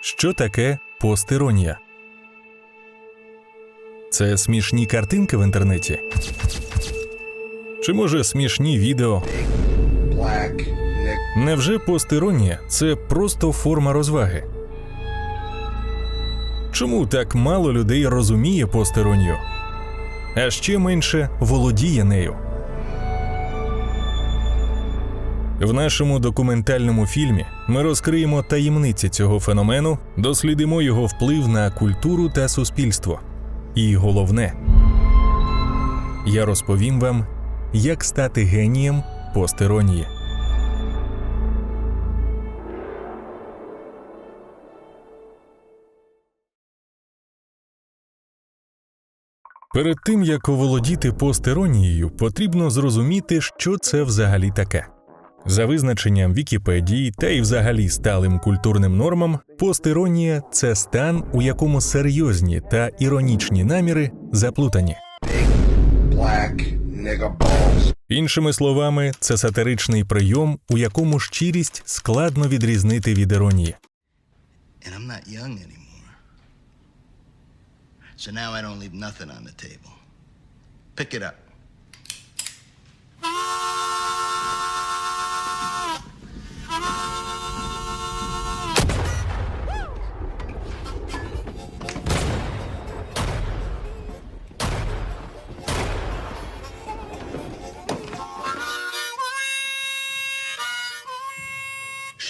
Що таке постіронія? Це смішні картинки в інтернеті? Чи може смішні відео? Невже постіронія це просто форма розваги? Чому так мало людей розуміє постіронію? А ще менше володіє нею? В нашому документальному фільмі ми розкриємо таємниці цього феномену, дослідимо його вплив на культуру та суспільство. І головне, я розповім вам, як стати генієм постіронії. Перед тим як оволодіти постеронією, потрібно зрозуміти, що це взагалі таке. За визначенням Вікіпедії та й взагалі сталим культурним нормам, постеронія це стан, у якому серйозні та іронічні наміри заплутані. black. Іншими словами, це сатиричний прийом, у якому щирість складно відрізнити від іронії. So now I don't leave nothing on the table. Pick it up.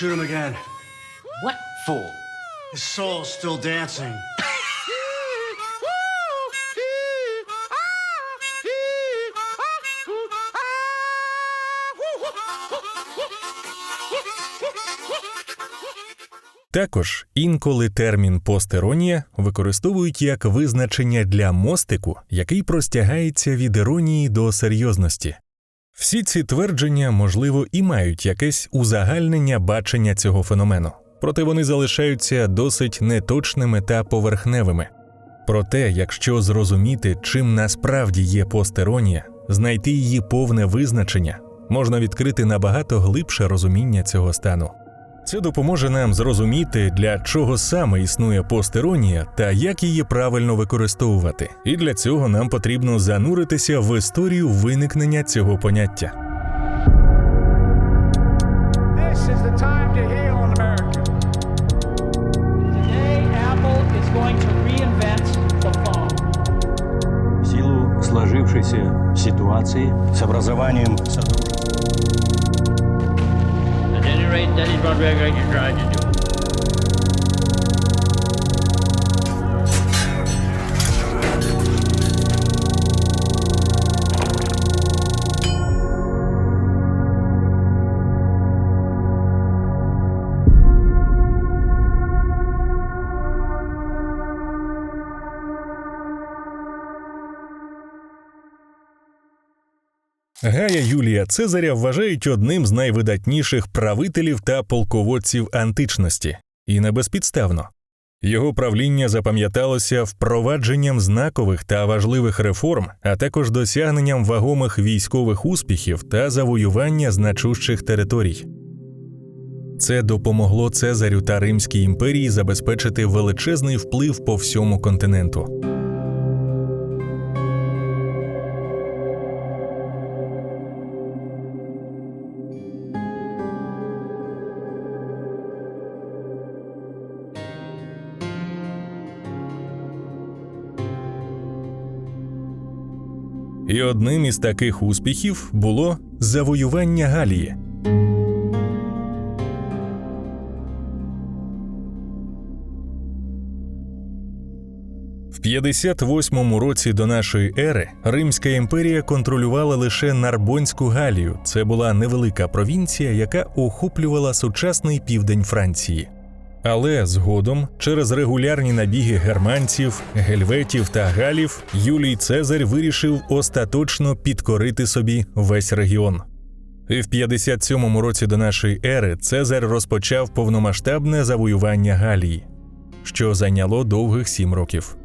Shoot him again. What for? His soul's still dancing. Також інколи термін постеронія використовують як визначення для мостику, який простягається від іронії до серйозності. Всі ці твердження, можливо, і мають якесь узагальнення бачення цього феномену, проте вони залишаються досить неточними та поверхневими. Проте, якщо зрозуміти, чим насправді є постеронія, знайти її повне визначення, можна відкрити набагато глибше розуміння цього стану. Це допоможе нам зрозуміти, для чого саме існує постеронія та як її правильно використовувати. І для цього нам потрібно зануритися в історію виникнення цього поняття. This is the time to heal in America. Today, Apple is going to reinvent the phone. в силу сложившейся ситуации С образованием сотрудников. At any rate, that is what we are going to try to do. Гая Юлія Цезаря вважають одним з найвидатніших правителів та полководців античності, і не безпідставно. Його правління запам'яталося впровадженням знакових та важливих реформ, а також досягненням вагомих військових успіхів та завоювання значущих територій. Це допомогло Цезарю та Римській імперії забезпечити величезний вплив по всьому континенту. І одним із таких успіхів було завоювання Галії. В 58 році до нашої ери Римська імперія контролювала лише Нарбонську Галію. Це була невелика провінція, яка охоплювала сучасний південь Франції. Але згодом, через регулярні набіги германців, гельветів та галів, Юлій Цезарь вирішив остаточно підкорити собі весь регіон. І в 57-му році до нашої ери Цезар розпочав повномасштабне завоювання Галії, що зайняло довгих сім років.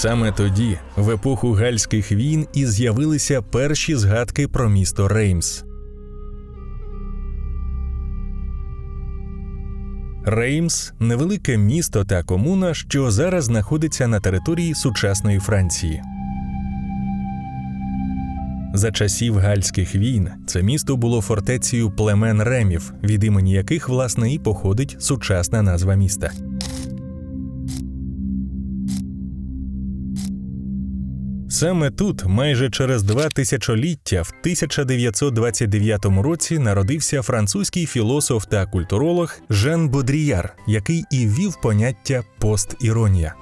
Саме тоді, в епоху гальських війн, і з'явилися перші згадки про місто Реймс. Реймс невелике місто та комуна, що зараз знаходиться на території сучасної Франції. За часів гальських війн це місто було фортецею племен ремів, від імені яких власне і походить сучасна назва міста. Саме тут, майже через два тисячоліття, в 1929 році народився французький філософ та культуролог Жан Бодріяр, який і ввів поняття постіронія.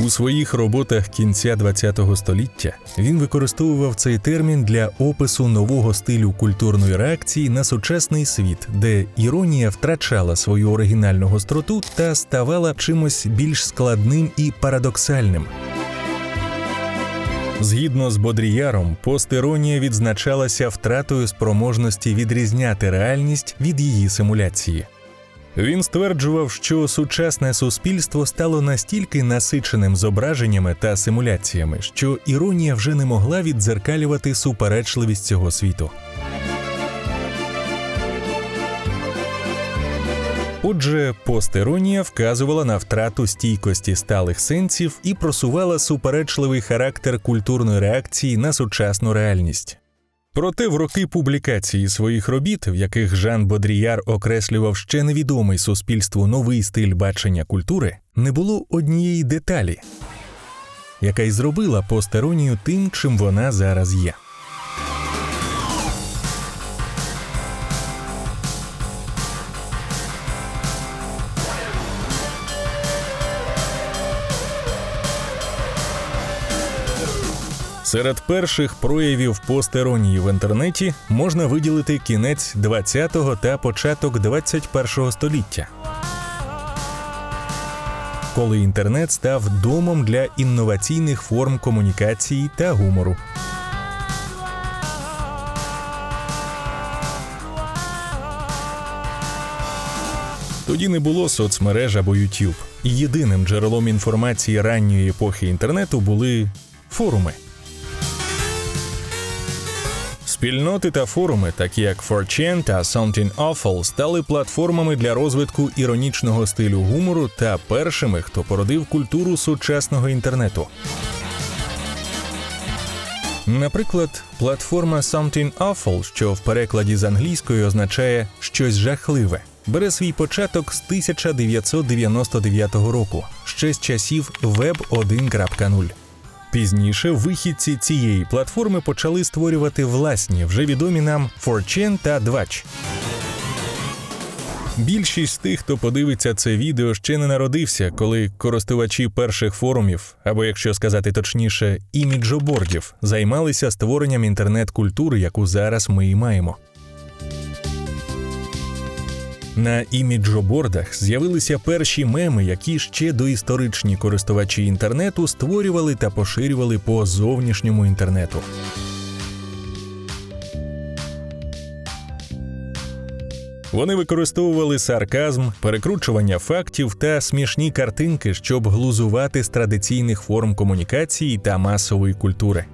У своїх роботах кінця ХХ століття він використовував цей термін для опису нового стилю культурної реакції на сучасний світ, де іронія втрачала свою оригінальну гостроту та ставала чимось більш складним і парадоксальним. Згідно з Бодріяром, постіронія відзначалася втратою спроможності відрізняти реальність від її симуляції. Він стверджував, що сучасне суспільство стало настільки насиченим зображеннями та симуляціями, що іронія вже не могла віддзеркалювати суперечливість цього світу. Отже, постіронія вказувала на втрату стійкості сталих сенсів і просувала суперечливий характер культурної реакції на сучасну реальність. Проте в роки публікації своїх робіт, в яких Жан Бодріяр окреслював ще невідомий суспільству новий стиль бачення культури, не було однієї деталі, яка й зробила постеронію тим, чим вона зараз є. Серед перших проявів постеронії в інтернеті можна виділити кінець 20-го та початок 21-го століття. Коли інтернет став домом для інноваційних форм комунікації та гумору. Тоді не було соцмереж або YouTube. Єдиним джерелом інформації ранньої епохи інтернету були форуми. Спільноти та форуми, такі як 4chan та Something Awful, стали платформами для розвитку іронічного стилю гумору та першими, хто породив культуру сучасного інтернету. Наприклад, платформа Something Awful, що в перекладі з англійської означає щось жахливе, бере свій початок з 1999 року, ще з часів Web 1.0. Пізніше вихідці цієї платформи почали створювати власні, вже відомі нам 4chan та 2 Більшість тих, хто подивиться це відео, ще не народився, коли користувачі перших форумів, або якщо сказати точніше, іміджобордів, займалися створенням інтернет-культури, яку зараз ми і маємо. На іміджобордах з'явилися перші меми, які ще доісторичні користувачі інтернету створювали та поширювали по зовнішньому інтернету. Вони використовували сарказм, перекручування фактів та смішні картинки, щоб глузувати з традиційних форм комунікації та масової культури.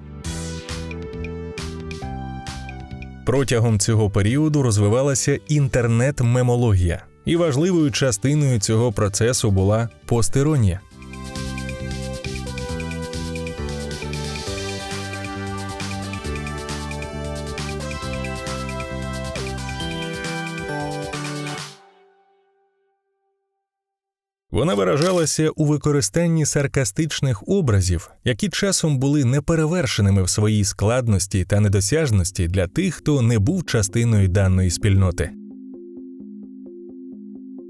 Протягом цього періоду розвивалася інтернет-мемологія, і важливою частиною цього процесу була постіронія. Вона виражалася у використанні саркастичних образів, які часом були неперевершеними в своїй складності та недосяжності для тих, хто не був частиною даної спільноти.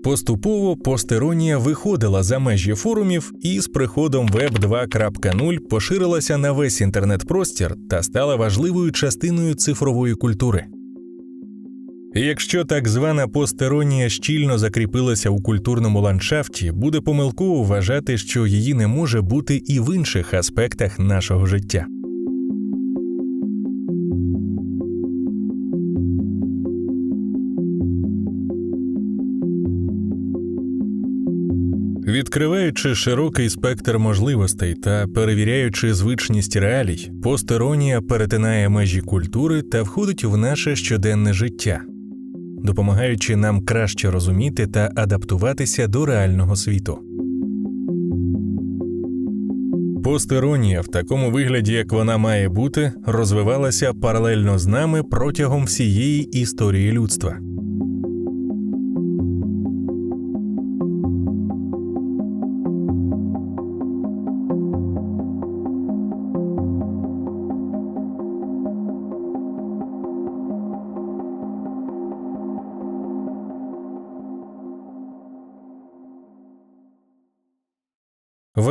Поступово постеронія виходила за межі форумів і з приходом Web 2.0 поширилася на весь інтернет-простір та стала важливою частиною цифрової культури. Якщо так звана постеронія щільно закріпилася у культурному ландшафті, буде помилково вважати, що її не може бути і в інших аспектах нашого життя. Відкриваючи широкий спектр можливостей та перевіряючи звичність реалій, постеронія перетинає межі культури та входить в наше щоденне життя допомагаючи нам краще розуміти та адаптуватися до реального світу. Постеронія в такому вигляді, як вона має бути, розвивалася паралельно з нами протягом всієї історії людства.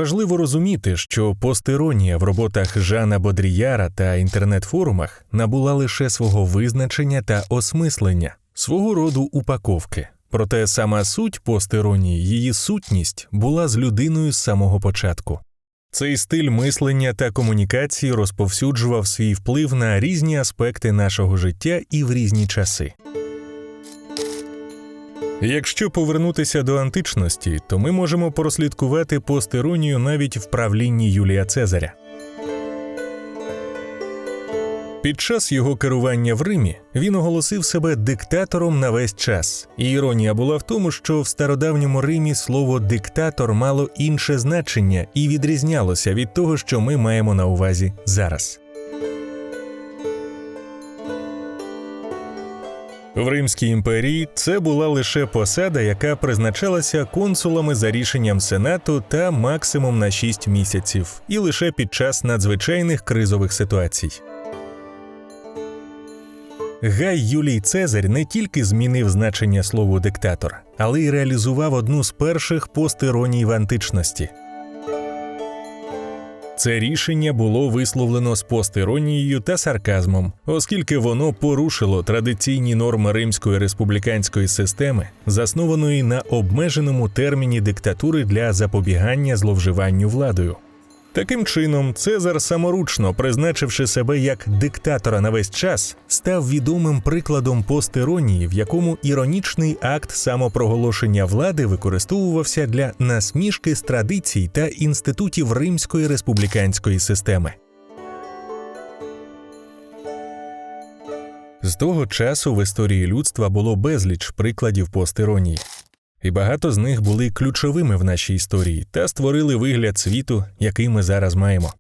Важливо розуміти, що постеронія в роботах Жана Бодріяра та інтернет-форумах набула лише свого визначення та осмислення, свого роду упаковки. Проте сама суть постеронії, її сутність була з людиною з самого початку. Цей стиль мислення та комунікації розповсюджував свій вплив на різні аспекти нашого життя і в різні часи. Якщо повернутися до античності, то ми можемо прослідкувати постеронію навіть в правлінні Юлія Цезаря. Під час його керування в Римі він оголосив себе диктатором на весь час. І іронія була в тому, що в стародавньому Римі слово диктатор мало інше значення і відрізнялося від того, що ми маємо на увазі зараз. В Римській імперії це була лише посада, яка призначалася консулами за рішенням сенату та максимум на 6 місяців, і лише під час надзвичайних кризових ситуацій. Гай Юлій Цезарь не тільки змінив значення слову диктатор, але й реалізував одну з перших постироній в античності. Це рішення було висловлено з постиронією та сарказмом, оскільки воно порушило традиційні норми римської республіканської системи, заснованої на обмеженому терміні диктатури для запобігання зловживанню владою. Таким чином, Цезар саморучно призначивши себе як диктатора на весь час, став відомим прикладом постеронії, в якому іронічний акт самопроголошення влади використовувався для насмішки з традицій та інститутів римської республіканської системи. З того часу в історії людства було безліч прикладів постеронії і багато з них були ключовими в нашій історії та створили вигляд світу, який ми зараз маємо.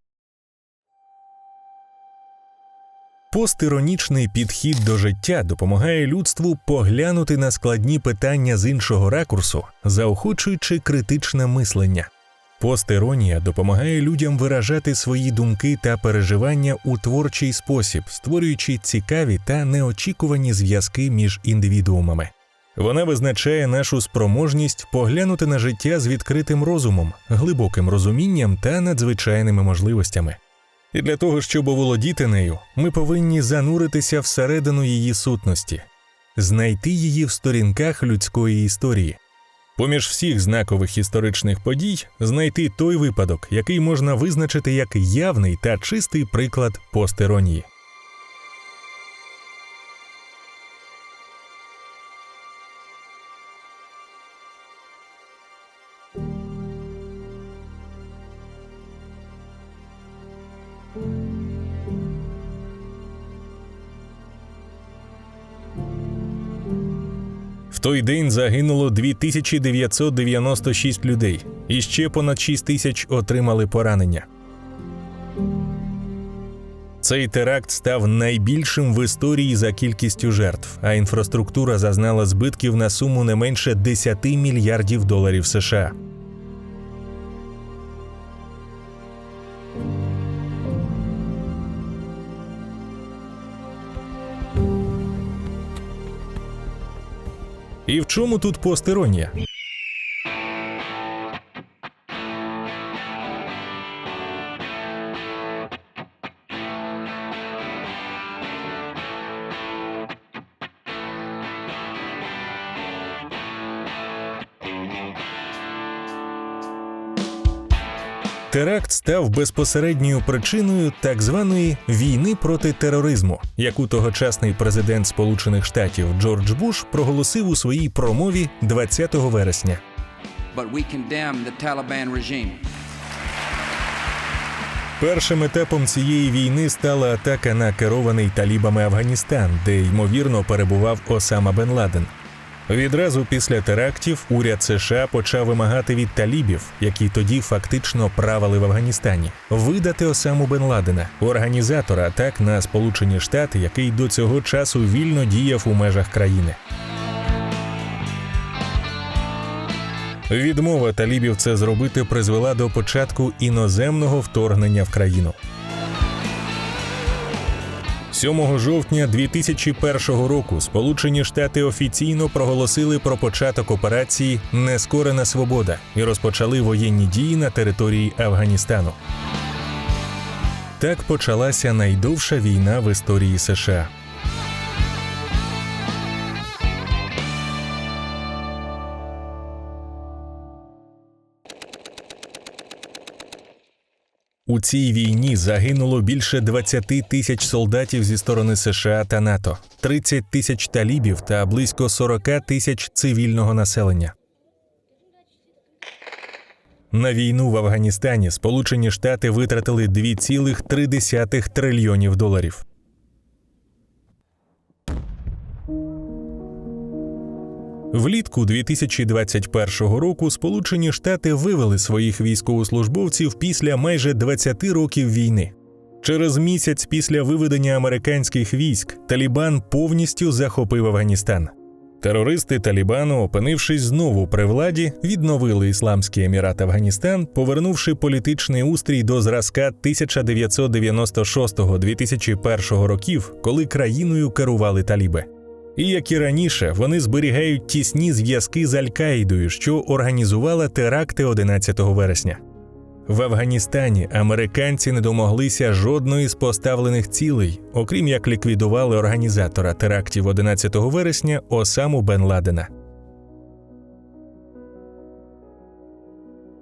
Постіронічний підхід до життя допомагає людству поглянути на складні питання з іншого ракурсу, заохочуючи критичне мислення. Постіронія допомагає людям виражати свої думки та переживання у творчий спосіб, створюючи цікаві та неочікувані зв'язки між індивідуумами. Вона визначає нашу спроможність поглянути на життя з відкритим розумом, глибоким розумінням та надзвичайними можливостями. І для того, щоб оволодіти нею, ми повинні зануритися всередину її сутності, знайти її в сторінках людської історії. Поміж всіх знакових історичних подій знайти той випадок, який можна визначити як явний та чистий приклад постеронії. В той день загинуло 2996 людей, і ще понад 6 тисяч отримали поранення. Цей теракт став найбільшим в історії за кількістю жертв, а інфраструктура зазнала збитків на суму не менше 10 мільярдів доларів США. І в чому тут постеронія? Теракт став безпосередньою причиною так званої війни проти тероризму, яку тогочасний президент Сполучених Штатів Джордж Буш проголосив у своїй промові 20 вересня. Першим етапом цієї війни стала атака на керований талібами Афганістан, де ймовірно перебував Осама Бен Ладен. Відразу після терактів уряд США почав вимагати від талібів, які тоді фактично правили в Афганістані, видати Осаму Бен Ладена, організатора атак на Сполучені Штати, який до цього часу вільно діяв у межах країни. Відмова талібів це зробити призвела до початку іноземного вторгнення в країну. 7 жовтня 2001 року Сполучені Штати офіційно проголосили про початок операції Нескорена свобода і розпочали воєнні дії на території Афганістану. Так почалася найдовша війна в історії США. У цій війні загинуло більше 20 тисяч солдатів зі сторони США та НАТО, 30 тисяч талібів та близько 40 тисяч цивільного населення. На війну в Афганістані Сполучені Штати витратили 2,3 трильйонів доларів. Влітку 2021 року Сполучені Штати вивели своїх військовослужбовців після майже 20 років війни. Через місяць після виведення американських військ Талібан повністю захопив Афганістан. Терористи Талібану, опинившись знову при владі, відновили Ісламський Емірат Афганістан, повернувши політичний устрій до зразка 1996-2001 років, коли країною керували таліби. І як і раніше, вони зберігають тісні зв'язки з Аль-Каїдою, що організувала теракти 11 вересня. В Афганістані американці не домоглися жодної з поставлених цілей, окрім як ліквідували організатора терактів 11 вересня Осаму Бен Ладена.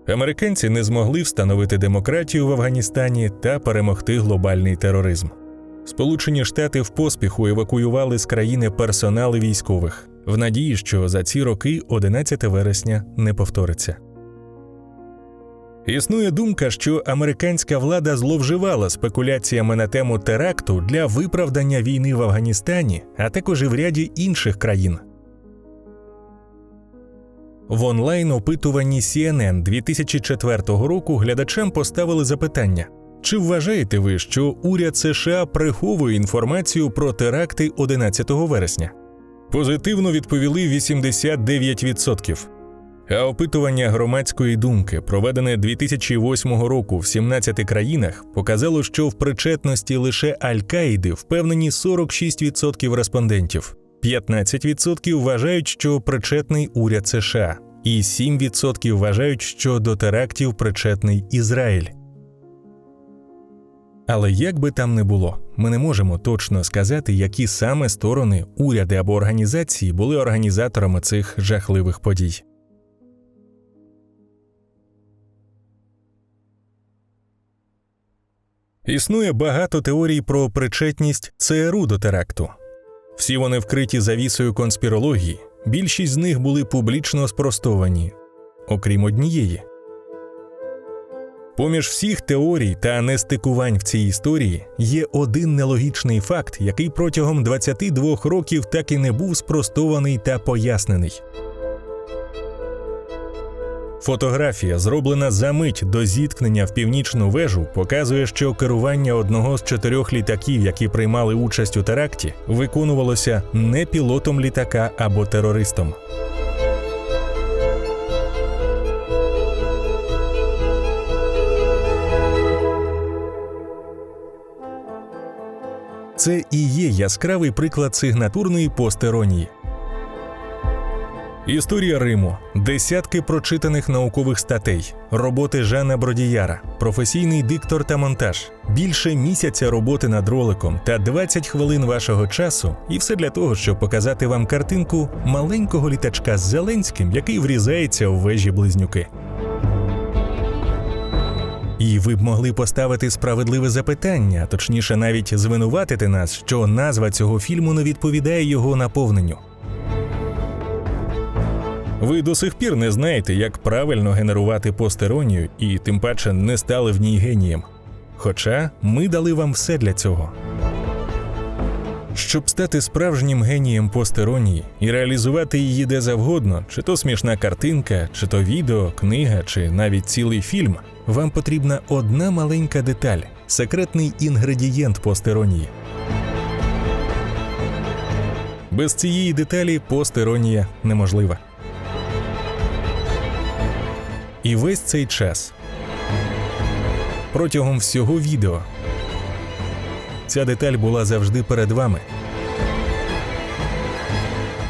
Американці не змогли встановити демократію в Афганістані та перемогти глобальний тероризм. Сполучені Штати в поспіху евакуювали з країни персонали військових в надії, що за ці роки 11 вересня не повториться. Існує думка, що американська влада зловживала спекуляціями на тему теракту для виправдання війни в Афганістані, а також і в ряді інших країн. В онлайн опитуванні CNN 2004 року глядачам поставили запитання: чи вважаєте ви, що уряд США приховує інформацію про теракти 11 вересня? Позитивно відповіли 89%. А опитування громадської думки, проведене 2008 року в 17 країнах, показало, що в причетності лише Аль-Каїди впевнені 46% респондентів, 15% вважають, що причетний уряд США, і 7% вважають, що до терактів причетний Ізраїль. Але як би там не було, ми не можемо точно сказати, які саме сторони, уряди або організації були організаторами цих жахливих подій. Існує багато теорій про причетність ЦРУ до теракту. Всі вони вкриті завісою конспірології, більшість з них були публічно спростовані, окрім однієї. Поміж всіх теорій та нестикувань в цій історії є один нелогічний факт, який протягом 22 років так і не був спростований та пояснений. Фотографія, зроблена за мить до зіткнення в північну вежу, показує, що керування одного з чотирьох літаків, які приймали участь у теракті, виконувалося не пілотом літака або терористом. Це і є яскравий приклад сигнатурної постеронії. Історія Риму, десятки прочитаних наукових статей, роботи Жана Бродіяра, професійний диктор та монтаж, більше місяця роботи над роликом та 20 хвилин вашого часу, і все для того, щоб показати вам картинку маленького літачка з Зеленським, який врізається в вежі близнюки. І ви б могли поставити справедливе запитання, точніше, навіть звинуватити нас, що назва цього фільму не відповідає його наповненню. Ви до сих пір не знаєте, як правильно генерувати постеронію, і тим паче не стали в ній генієм. Хоча ми дали вам все для цього. Щоб стати справжнім генієм постеронії і реалізувати її де завгодно, чи то смішна картинка, чи то відео, книга, чи навіть цілий фільм, вам потрібна одна маленька деталь секретний інгредієнт постеронії. Без цієї деталі постеронія неможлива. І весь цей час протягом всього відео ця деталь була завжди перед вами.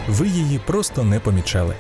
Ви її просто не помічали.